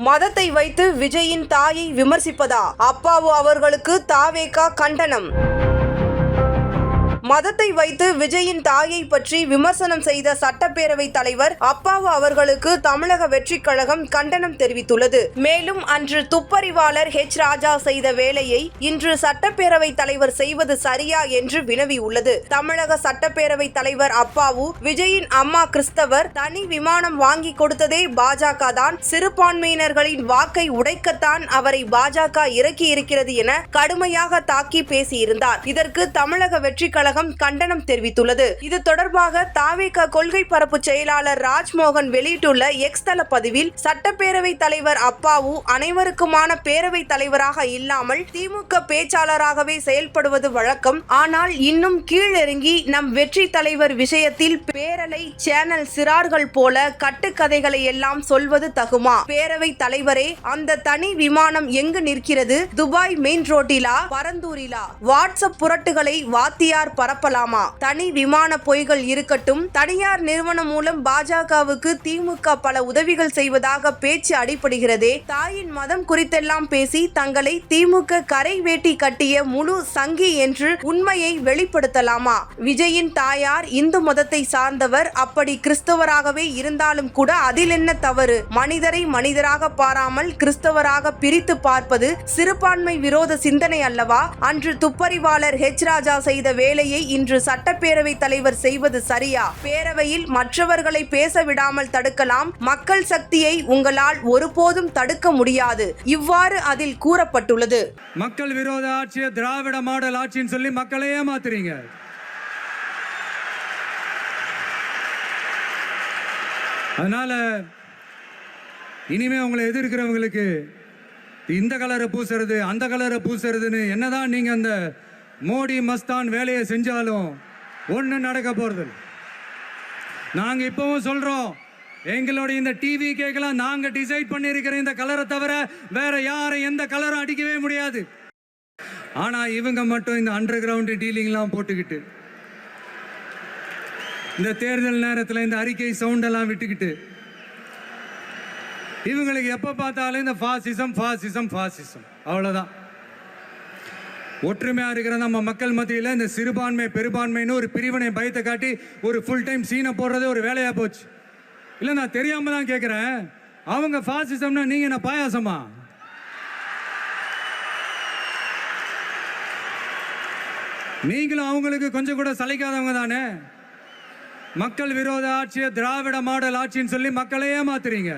மதத்தை வைத்து விஜயின் தாயை விமர்சிப்பதா? அப்பாவு அவர்களுக்கு தாவேகா கண்டனம். மதத்தை வைத்து விஜயின் தாயை பற்றி விமர்சனம் செய்த சட்டப்பேரவை தலைவர் அப்பாவு அவர்களுக்கு தமிழக வெற்றிக் கழகம் கண்டனம் தெரிவித்துள்ளது. மேலும் அன்று துப்பறிவாளர் ஹெச். ராஜா செய்த வேலையை இன்று சட்டப்பேரவை தலைவர் செய்வது சரியா என்று வினவியுள்ளது. தமிழக சட்டப்பேரவை தலைவர் அப்பாவு விஜயின் அம்மா கிறிஸ்தவர் தனி விமானம் வாங்கி கொடுத்ததே பாஜக தான். சிறுபான்மையினர்களின் வாக்கை உடைக்கத்தான் அவரை பாஜக இறக்கி இருக்கிறது என கடுமையாக தாக்கி பேசியிருந்தார். இதற்கு தமிழக வெற்றிக் கழகம் கண்டனம் தெரிவித்துள்ளது. இது தொடர்பாக தாவேக கொள்கை பரப்பு செயலாளர் ராஜ்மோகன் வெளியிட்டுள்ள எக்ஸ் தள பதிவில் சட்டப்பேரவை தலைவர் அப்பாவு அனைவருக்குமான பேரவை தலைவராக இல்லாமல் திமுக பேச்சாளராகவே செயல்படுவது வழக்கம். ஆனால் இன்னும் கீழிறங்கி நம் வெற்றி தலைவர் விஷயத்தில் பேரலை சேனல் சிறார்கள் போல கட்டுக்கதைகளை எல்லாம் சொல்வது தகுமா? பேரவை தலைவரே அந்த தனி விமானம் எங்கு நிற்கிறது? துபாய் மெயின் ரோட்டிலா? பரந்தூரிலா? வாட்ஸ்அப் புரட்டுகளை வாத்தியார் பர பரப்பலாமா? தனி விமான பொய்கள் இருக்கட்டும். தனியார் நிறுவனம் மூலம் பாஜகவுக்கு திமுக பல உதவிகள் செய்வதாக பேச்சு அடிபடுகிறதே. தாயின் மதம் குறித்தெல்லாம் பேசி தங்களை திமுக கரை வேட்டி கட்டிய முழு சங்கி என்று உண்மையை வெளிப்படுத்தலாமா? விஜயின் தாயார் இந்து மதத்தை சார்ந்தவர். அப்படி கிறிஸ்தவராகவே இருந்தாலும் கூட அதில் என்ன தவறு? மனிதரை மனிதராக பாராமல் கிறிஸ்தவராக பிரித்து பார்ப்பது சிறுபான்மை விரோத சிந்தனை அல்லவா? அன்று துப்பறிவாளர் ஹெச் ராஜா செய்த வேலையை இன்று சட்டப்பேரவை தலைவர் செய்வது சரியா? பேரவையில் மற்றவர்களை பேச விடாமல் தடுக்கலாம். மக்கள் சக்தியை உங்களால் ஒருபோதும் தடுக்க முடியாது. இவ்வாறு அதில் கூறப்பட்டுள்ளது. மக்கள் விரோத ஆட்சியை திராவிட மாடல் ஆட்சின்னு சொல்லி மக்களை ஏமாத்துறீங்க. அதனால இனிமே உங்களை எதிர்க்கிறவங்களுக்கு இந்த கலரை பூசுறது அந்த கலரை பூசுறதுன்னு என்னதான் நீங்க அந்த மோடி மஸ்தான் வேலையை செஞ்சாலும் ஒன்று நடக்க போகிறது நாங்கள் இப்பவும் சொல்கிறோம் எங்களுடைய இந்த டிவி கேக்கெல்லாம் நாங்கள் டிசைட் பண்ணியிருக்கிற இந்த கலரை தவிர வேற யாரும் எந்த கலரும் அடிக்கவே முடியாது. ஆனால் இவங்க மட்டும் இந்த அண்டர் கிரவுண்டு டீலிங்லாம் போட்டுக்கிட்டு இந்த தேர்தல் நேரத்தில் இந்த அறிக்கை சவுண்ட் எல்லாம் விட்டுக்கிட்டு இவங்களுக்கு எப்போ பார்த்தாலும் இந்த ஃபாசிசம் ஃபாசிசம் ஃபாசிசம் அவ்வளோதான் ஒற்றுமையா இருக்கிற நம்ம மக்கள் மத்தியில் இந்த சிறுபான்மை பெரும்பான்மைன்னு ஒரு பிரிவினை பயத்தை காட்டி ஒரு ஃபுல் டைம் சீனை போடுறதே ஒரு வேலையா போச்சு. இல்லை நான் தெரியாம தான் கேட்குறேன் அவங்க ஃபாசிசம்னா நீங்க என்ன பாயாசமா? நீங்களும் அவங்களுக்கு கொஞ்சம் கூட சளைக்காதவங்க தானே? மக்கள் விரோத ஆட்சியை திராவிட மாடல் ஆட்சின்னு சொல்லி மக்களை ஏமாத்துறீங்க